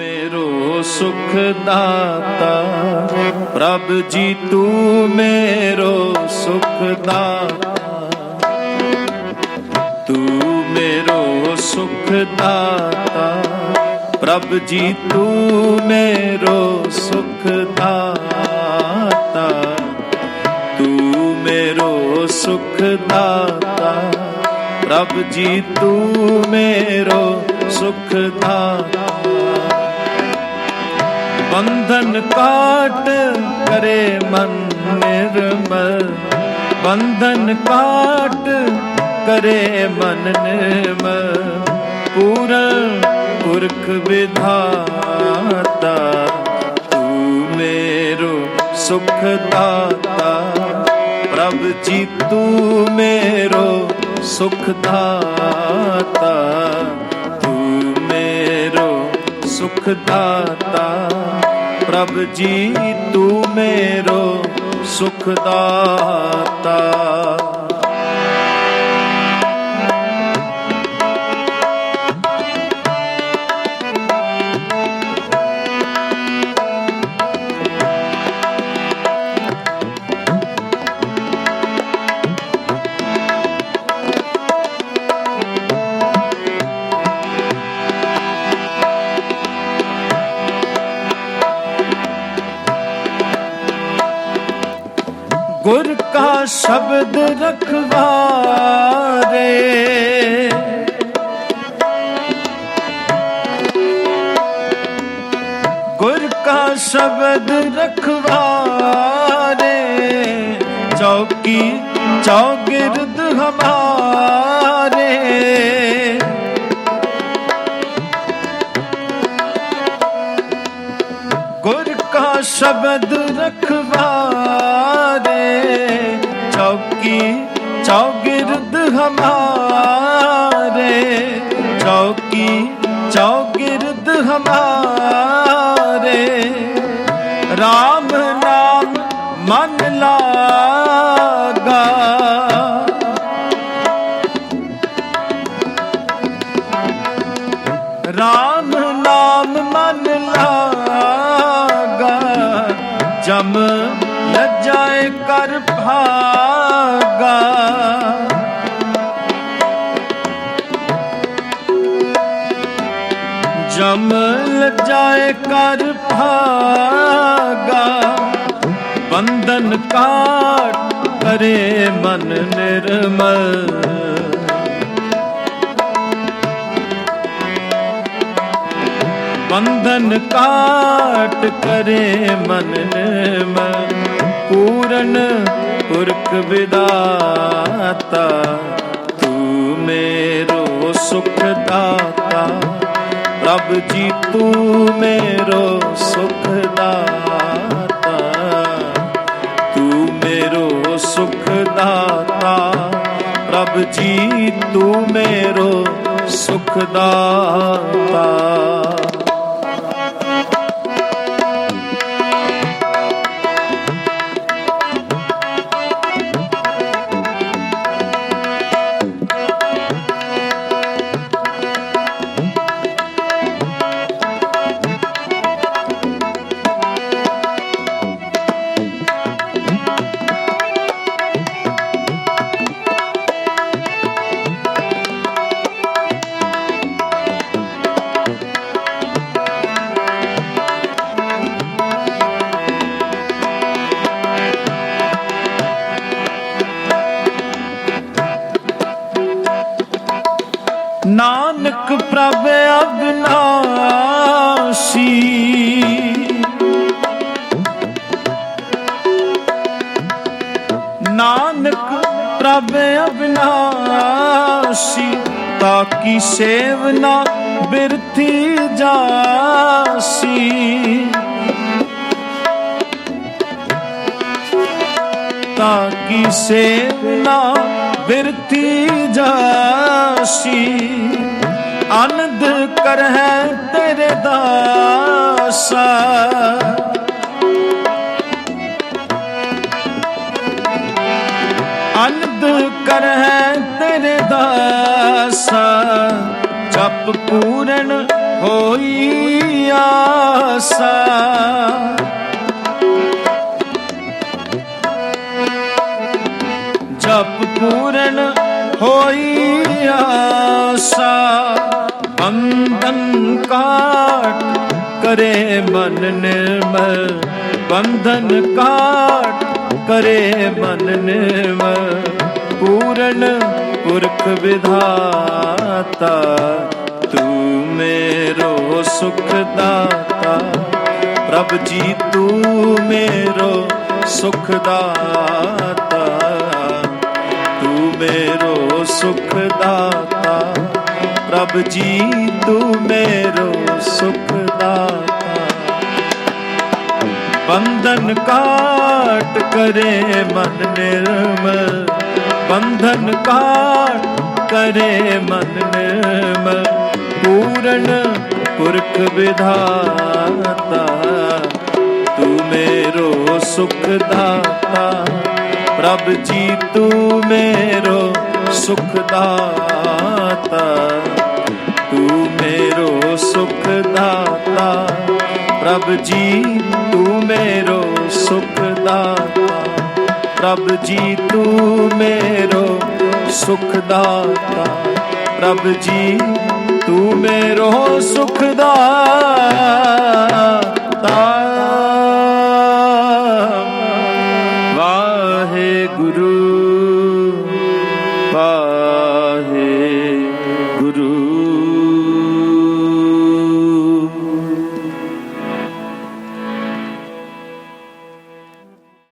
ਮੇਰੋ ਸੁਖ ਦਾਤਾ ਪ੍ਰਭ ਜੀ ਤੂੰ ਮੇਰੋ ਸੁਖ ਦਾਤਾ ਤੂੰ ਮੇਰੋ ਸੁਖ ਦਾਤਾ ਪ੍ਰਭ ਜੀ ਤੂੰ ਮੇਰੋ ਸੁਖ ਦਾਤਾ ਤੂੰ ਮੇਰੋ ਸੁਖ ਦਾਤਾ ਪ੍ਰਭ ਜੀ ਤੂੰ ਮੇਰੋ ਸੁਖ ਦਾਤਾ ਬੰਧਨ ਕਾਟ ਕਰੇ ਮਨ ਨਿਰਮਲ। ਬੰਧਨ ਕਾਟ ਕਰੇ ਮਨ ਨਿਰਮਲ। ਪੂਰਨ ਪੁਰਖ ਵਿਧਾਤਾ, ਤੂੰ ਮੇਰੋ ਸੁਖ ਦਾਤਾ। ਪ੍ਰਭ ਜੀ, ਤੂੰ ਮੇਰੋ ਸੁਖ ਦਾਤਾ। ਸੁਖ ਦਾਤਾ ਪ੍ਰਭ ਜੀ ਤੂੰ ਮੇਰੋ ਸੁਖ ਦਾਤਾ ਗੁਰ ਕਾ ਸ਼ਬਦ ਰਖਵਾਰੇ। ਗੁਰ ਕਾ ਸ਼ਬਦ ਰਖਵਾਰੇ। ਚੌਕੀ ਚੌਗਿਰਦ ਹਮਾਰੇ। ਗੁਰ ਕਾ ਸ਼ਬਦ ਰਖਵਾਰੇ ਚੌਕੀ ਚੌਗਿਰਦ ਹਮਾਰੇ। ਚੌਕੀ ਚੌਗਿਰਦ ਹਮਾਰੇ। RAM ਨਾਮ ਮਨ ਲਾਗਾ। RAM ਨਾਮ ਮਨ ਲਾਗਾ। ਜਮ ਲਜਾਏ ਕਰ ਭਾਗਾ। ਜਮ ਲਜਾਏ ਕਰ ਭਾਗਾ। ਬੰਧਨ ਕਾਟ ਕਰੇ ਮਨ ਨਿਰਮਲ। ਬੰਧਨ ਕਾਟ ਕਰੇ ਮਨ ਮਨ ਪੂਰਨ ਪੁਰਖ ਵਿਦਾਤਾ, ਤੂੰ ਮੇਰੋ ਸੁਖ ਦਾਤਾ ਪ੍ਰਭ ਜੀ, ਤੂੰ ਮੇਰੋ ਸੁਖ ਦਾਤਾ ਤੂੰ ਮੇਰੋ ਸੁਖ ਦਾਤਾ ਪ੍ਰਭ ਜੀ, ਤੂੰ ਮੇਰੋ ਸੁਖ ਦਾਤਾ ਅਬਨਾਸੀ ਤਾਕੀ ਸੇਵਨਾ ਬਿਰਥੀ ਜਾਸੀ। ਤਾਕੀ ਸੇਵਨਾ ਬਿਰਤੀ ਜਾਸੀ ਅਨੰਦ ਕਰਹਿ ਤੇਰੇ ਦਾਸਾ। ਕਰਹਿ ਤੇਰੇ ਦਾਸਾ। ਜਪ ਪੂਰਨ ਹੋਈ ਆਸਾ। ਜਪ ਪੂਰਨ ਹੋਈ ਆਸਾ। ਬੰਧਨ ਕਾਟ ਕਰੇ ਮਨ ਨਿਰਮਲ। ਬੰਧਨ ਕਾਟ ਕਰੇ ਮਨ ਨਿਰਮਲ। ਪੂਰਨ ਪੁਰਖ ਵਿਧਾਤਾ, ਤੂੰ ਮੇਰੋ ਸੁਖ ਦਾਤਾ ਪ੍ਰਭ ਜੀ, ਤੂੰ ਮੇਰੋ ਸੁਖ ਦਾਤਾ ਤੂੰ ਮੇਰੋ ਸੁਖ ਦਾਤਾ ਪ੍ਰਭ ਜੀ, ਤੂੰ ਮੇਰੋ ਸੁਖ ਦਾਤਾ ਬੰਧਨ ਕਾਟ ਕਰੇ ਮਨ ਨਿਰਮਲ। ਬੰਧਨ ਕਾਟ ਕਰੇ ਮਨ ਨਿਰਮਲ ਪੂਰਨ ਪੁਰਖ ਵਿਧਾਤਾ ਤੂੰ ਮੇਰੋ ਸੁਖ ਦਾਤਾ ਪ੍ਰਭ ਜੀ ਤੂੰ ਮੇਰੋ ਸੁਖ ਦਾਤਾ ਤੂੰ ਮੇਰੋ ਸੁਖ ਦਾਤਾ ਪ੍ਰਭ ਜੀ ਤੂੰ ਮੇਰੋ ਸੁਖ ਦਾਤਾ ਪ੍ਰਭ ਜੀ ਤੂੰ ਮੇਰੋ ਸੁਖ ਦਾਤਾ ਪ੍ਰਭ ਜੀ ਤੂੰ ਮੇਰੋ ਸੁਖ ਦਾਤਾ